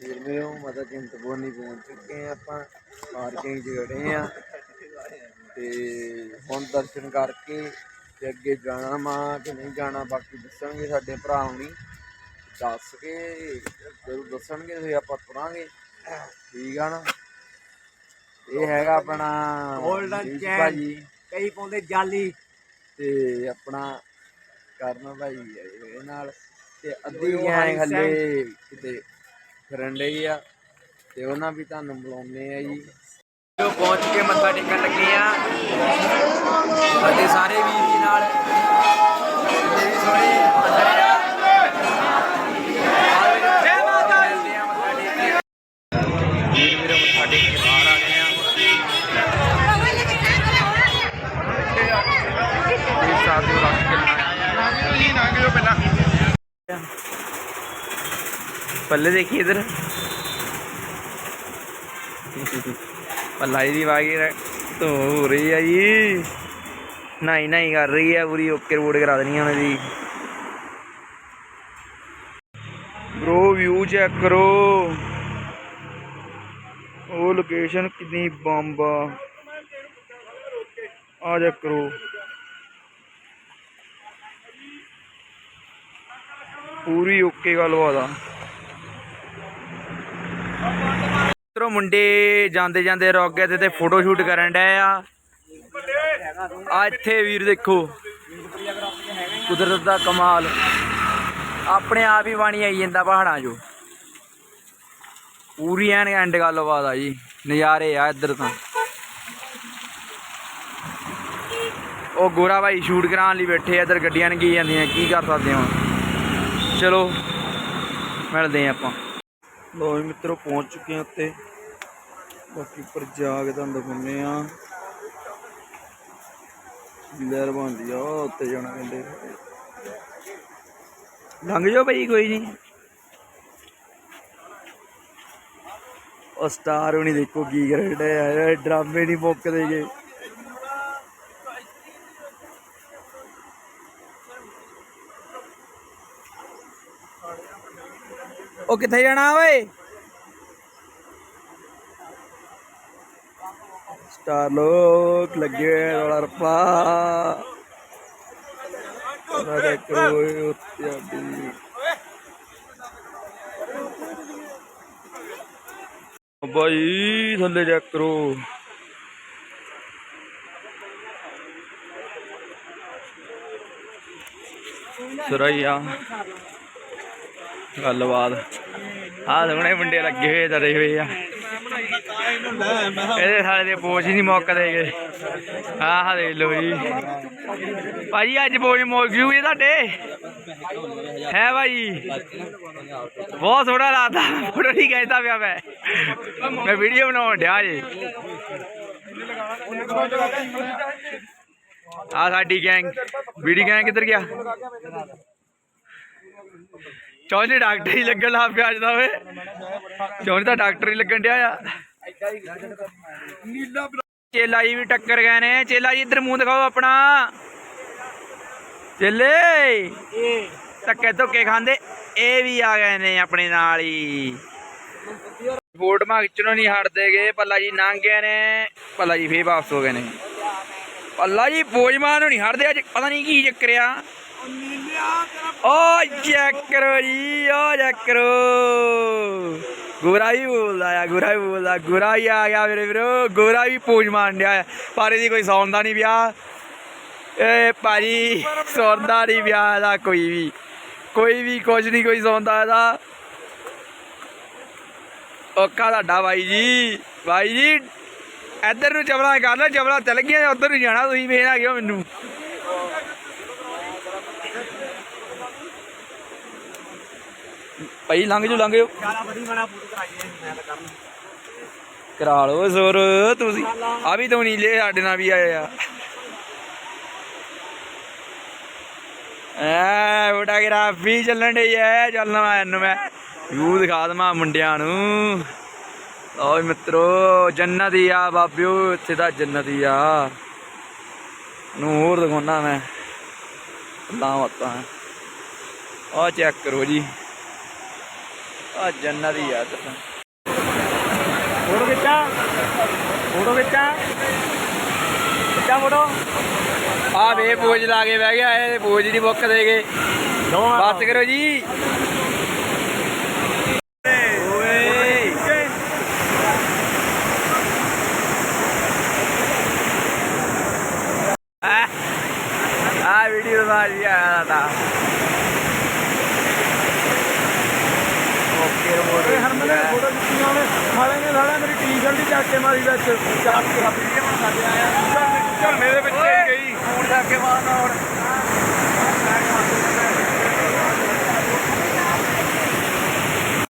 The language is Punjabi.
ਵੀਰ ਮੇਰੋ ਮਾਤਾ ਚਿੰਤਪੁਰਨੀ ਪਹੁੰਚ ਚੁੱਕੇ ਆ ਆਪਾਂ ਪਾਰਕਿੰਗ 'ਚ ਖੜੇ ਆ। ਤੇ ਹੁਣ ਦਰਸ਼ਨ ਕਰਕੇ ਤੇ ਅੱਗੇ ਜਾਣਾ ਮਾ ਕਿ ਨਹੀਂ ਜਾਣਾ ਬਾਕੀ ਦੱਸਣਗੇ ਸਾਡੇ ਭਰਾ ਹੁਣੀ। ਦੱਸ ਕੇ ਜਦੋਂ ਦੱਸਣਗੇ ਫਿਰ ਆਪਾਂ ਤੁਰਾਂਗੇ। ਠੀਕ ਆ ਨਾ? ਇਹ ਹੈਗਾ ਆਪਣਾ chain। ਭਾਜੀ। ਕਈ ਪਾਉਂਦੇ ਜਾਲੀ। ਤੇ ਆਪਣਾ ਕਰਨ ਭਾਈ ਹੈ ਇਹਦੇ ਨਾਲ। ਤੇ ਅੱਧੀ ਗੈਂਗ ਹੱਲੇ ਕਿਤੇ ਫਿਰਨ ਡਈ ਆ ਤੇ ਉਹਨਾਂ ਵੀ ਤੁਹਾਨੂੰ ਬੁਲਾਉਂਦੇ ਆ ਜੀ। ਜੋ ਪਹੁੰਚ ਕੇ ਮੱਥਾ ਟੇਕਣ ਲੱਗੇ ਆ ਸਾਡੇ ਸਾਰੇ ਵੀਰ ਜੀ ਨਾਲ। ਸੋਹਣੇ ਅੰਦਰ ਆ ਦੀ ਕੇ ਟੇਕ ਕੇ ਬਾਹਰ ਆ ਗਏ ਆ ਇਹ ਸਾਥੀ ਰੱਖ ਕੇ ਪੱਲੇ ਦੇਖੀ ਇਧਰ ਪੱਲਾਈ ਹੋ ਰਹੀ ਆ ਜੀ। ਨਹੀਂ ਕਰ ਰਹੀ ਆ ਪੂਰੀ, ਓਕੇ ਰਿਪੋਰਟ ਕਰਾ ਦੇਣੀ ਉਹਨਾਂ ਦੀ ਬ్రో ਵਿਊ ਚੈੱਕ ਕਰੋ। ਉਹ ਲੋਕੇਸ਼ਨ ਕਿੰਨੀ ਬੰਬ ਆ। ਆ ਚੈੱਕ ਕਰੋ। ਪੂਰੀ ਓਕੇ ਗੱਲਬਾਤ ਆ ਮਿੱਤਰੋ, ਮੁੰਡੇ ਜਾਂਦੇ ਜਾਂਦੇ ਰੁਕ ਗਏ ਤੇ ਫੋਟੋ ਸ਼ੂਟ ਕਰਨ ਡਏ ਆ। ਆ ਇੱਥੇ ਵੀਰ ਦੇਖੋ, ਕੁਦਰਤ ਦਾ ਕਮਾਲ। ਆਪਣੇ ਆਪ ਹੀ ਪਾਣੀ ਆਈ ਜਾਂਦਾ ਪਹਾੜਾਂ 'ਚੋਂ। ਪੂਰੀ ਐਨ ਐਂਡ ਗੱਲਬਾਤ ਆ ਜੀ, ਨਜ਼ਾਰੇ ਆ ਇੱਧਰ ਤਾਂ। ਉਹ ਗੋਰਾ ਭਾਈ ਸ਼ੂਟ ਕਰਾਉਣ ਲਈ ਬੈਠੇ ਆ, ਇੱਧਰ ਗੱਡੀਆਂ ਨਗੀ ਜਾਂਦੀਆਂ, ਕੀ ਕਰ ਸਕਦੇ ਹਾਂ ਚਲੋ, ਮਿਲਦੇ ਆ ਆਪਾਂ। ਲੋ ਜੀ ਮਿੱਤਰੋ, ਪਹੁੰਚ ਚੁੱਕੇ ਆ ਉੱਤੇ। ਬਾਕੀ ਉੱਪਰ ਜਾ ਕੇ ਤੁਹਾਨੂੰ ਦਿਖਾਉਂਦੇ ਆ ਲਹਿਰ ਬਣਦੀ ਆ ਉਹ ਉੱਤੇ ਜਾਣਾ ਕਹਿੰਦੇ। ਲੰਘ ਜਾਓ ਭਾਈ, ਕੋਈ ਨਹੀਂ। ਉਹ ਸਟਾਰ ਹੁਣੀ ਦੇਖੋ, ਕੀ ਕਰਦੇ ਆ, ਡਰਾਮੇ ਨਹੀਂ ਮੁੱਕਦੇ ਗਏ ਉਹ ਕਿੱਥੇ ਜਾਣਾ ਓਏ? ਸਟਾਰ ਲੋਕ ਲੱਗੇ ਰੌਲਾ ਰੱਪਾ। ਉਹਨਾਂ ਕੋਈ ਉੱਤੇ ਆਡੀ ਬਾਈ, ਥੱਲੇ ਚੈੱਕ ਕਰੋ। ਸਰਈਆ। ਗੱਲਬਾਤ। ਆਹ ਸੋਹਣੇ ਮੁੰਡੇ ਲੱਗੇ ਹੋਏ ਡਰੇ ਹੋਏ ਆ। ਇਹਦੇ ਸਾਲੇ ਦੇ ਪੋਚ ਹੀ ਨਹੀਂ ਮੁੱਕਦੇਗੇ ਆਹ ਦੇਖ ਲਓ ਜੀ। ਭਾਜੀ, ਅੱਜ ਪੋਚ ਮੁੱਕ ਜੂਗੀ ਤੁਹਾਡੇ? ਹੈ ਭਾਈ? ਬਹੁਤ ਸੋਹਣਾ ਲੱਗਦਾ ਫੋਟੋ ਨਹੀਂ ਕਹਿੰਦਾ ਪਿਆ ਮੈਂ। ਮੈਂ ਵੀਡੀਓ ਬਣਾਉਣ ਡਿਆ ਜੀ ਆ ਸਾਡੀ ਗੈਂਗ ਵੀਡੀ ਗੈਂਗ ਕਿੱਧਰ ਗਿਆ? ਚੌਧਰੀ ਡਾਕਟਰ ਹੀ ਲੱਗਣ ਲੱਗ ਪਿਆ ਅੱਜ ਦਾ ਓਏ। ਚੌਧਰੀ ਤਾਂ ਡਾਕਟਰ ਹੀ ਲੱਗਣ ਡਿਆ ਆ। ਚੇਲਾ ਜੀ ਵੀ ਟੱਕਰ ਗਏ ਨੇ। ਚੇਲਾ ਜੀ ਇੱਧਰ ਮੂੰਹ ਦਿਖਾਓ ਆਪਣਾ। ਚੇਲੇ। ਧੱਕੇ ਧੁੱਕੇ ਖਾਂਦੇ। ਇਹ ਵੀ ਆ ਗਏ ਨੇ ਆਪਣੇ ਨਾਲ ਹੀ। ਫੋਟੋਆਂ ਖਿੱਚਣੋਂ ਨਹੀਂ ਹਟਦੇਗੇ ਪੱਲਾ ਜੀ ਲੰਘ ਗਏ ਨੇ। ਪੱਲਾ ਜੀ ਫੇਰ ਵਾਪਸ ਹੋ ਗਏ ਨੇ। ਪੱਲਾ ਜੀ ਪੋਜਮਾਨ ਨੂੰ ਨਹੀਂ ਹਟਦੇ। ਅੱਜ ਪਤਾ ਨਹੀਂ ਕੀ ਚੱਕਰ ਆ। ਓ ਚੈੱਕ ਕਰੋ ਜੀ, ਓ ਚੈੱਕ ਕਰੋ। ਗੋਰਾ ਬੋਲਦਾ ਆ ਗੋਰਾ ਬੋਲਦਾ ਗੋਰਾ ਆ ਗਿਆ ਮੇਰੇ ਵੀਰੋ ਗੋਰਾ ਵੀ ਪੂਜ ਮਾਰਨ ਡਿਆ ਪਰ ਇਹਦੀ ਕੋਈ ਸੌਂਦਾ ਨਹੀਂ ਵਿਆਹ। ਏ ਭਾਜੀ ਸੌਂਦਾ ਨਹੀਂ ਵਿਆਹ ਦਾ ਕੋਈ ਵੀ। ਕੋਈ ਵੀ ਕੁਝ ਨਹੀਂ, ਕੋਈ ਸੌਂਦਾ ਇਹਦਾ। ਔਖਾ ਤੁਹਾਡਾ ਬਾਈ ਜੀ ਬਾਈ ਜੀ, ਇੱਧਰ ਨੂੰ ਚਵਲਾ ਕਰ ਲੈ ਚਵਲਾ ਚੱਲ ਗਿਆ ਉੱਧਰ ਨੂੰ ਜਾਣਾ ਤੁਸੀਂ ਵੇਖ ਆ ਗਿਓ ਮੈਨੂੰ। ਭਾਈ ਲੰਘ ਜੋ ਲੰਘ ਜੋ ਗਾਲਾ ਬੜੀ ਬਣਾ ਫੋਟੋ ਕਰਾਈਏ ਮੈਂ ਤਾਂ ਕਰਨ। ਕਰਾ ਲਓ ਜ਼ੋਰ ਤੁਸੀਂ। ਆ ਵੀ ਤੋਂ ਨੀਲੇ ਸਾਡੇ ਨਾਲ ਵੀ ਆਏ ਆ। ਐ ਫੋਟੋਗ੍ਰਾਫੀ ਚੱਲਣ ਡਈ ਐ ਚੱਲਣਾ ਮੈਂ ਇਹਨੂੰ ਮੈਂ ਵਿਊ ਦਿਖਾ ਦਵਾਂ ਮੁੰਡਿਆਂ ਨੂੰ। ਓਏ ਮਿੱਤਰੋ ਜੰਨਤ ਹੀ ਆ ਬਾਬਿਓ ਇੱਥੇ ਤਾਂ ਜੰਨਤ ਹੀ ਆ। ਨੂੰ ਹੋਰ ਦਿਖਾਉਣਾ ਮੈਂ। ਅੱਲਾ ਆ ਚੈੱਕ ਕਰੋ ਜੀ। ਆ ਜੰਨਤ ਹੀ ਆ ਦੱਸਾਂ ਫੋਟੋ ਖਿੱਚਾ। ਫੋਟੋ ਖਿੱਚਾ। ਖਿੱਚਾ ਫੋਟੋ। ਆ ਵੇ ਬੋਝ ਲਾ ਕੇ ਬਹਿ ਗਿਆ ਇਹ ਬੋਝ ਦੀ ਬੁੱਕ ਦੇ ਗਏ ਬਸ ਕਰੋ ਜੀ। ਆ। ਆ ਵੀਡੀਓ ਬਾਜੀ ਆਇਆ ਦਾ ਓਕੇ ਮੋੜ ਹਰਮਨ ਫੋਟੋ ਖਿੱਚੀਆਂ ਉਹਨੇ ਸਾਲੇ ਨੇ ਸਾਲਾ ਮੇਰੀ ਟੀ-ਸ਼ਰਟ ਦੀ ਚੱਕ ਕੇ ਮਾਰੀ ਵਿੱਚ। ਚਾਕ ਕੇ ਵੀਡੀਓ ਬਣਾ ਕੇ ਆਇਆ। ਚੱਲ ਮੇਰੇ ਵਿੱਚ ਗਈ। ਫੋਨ ਚੱਕ ਕੇ ਮਾਰਨਾ ਹੁਣ।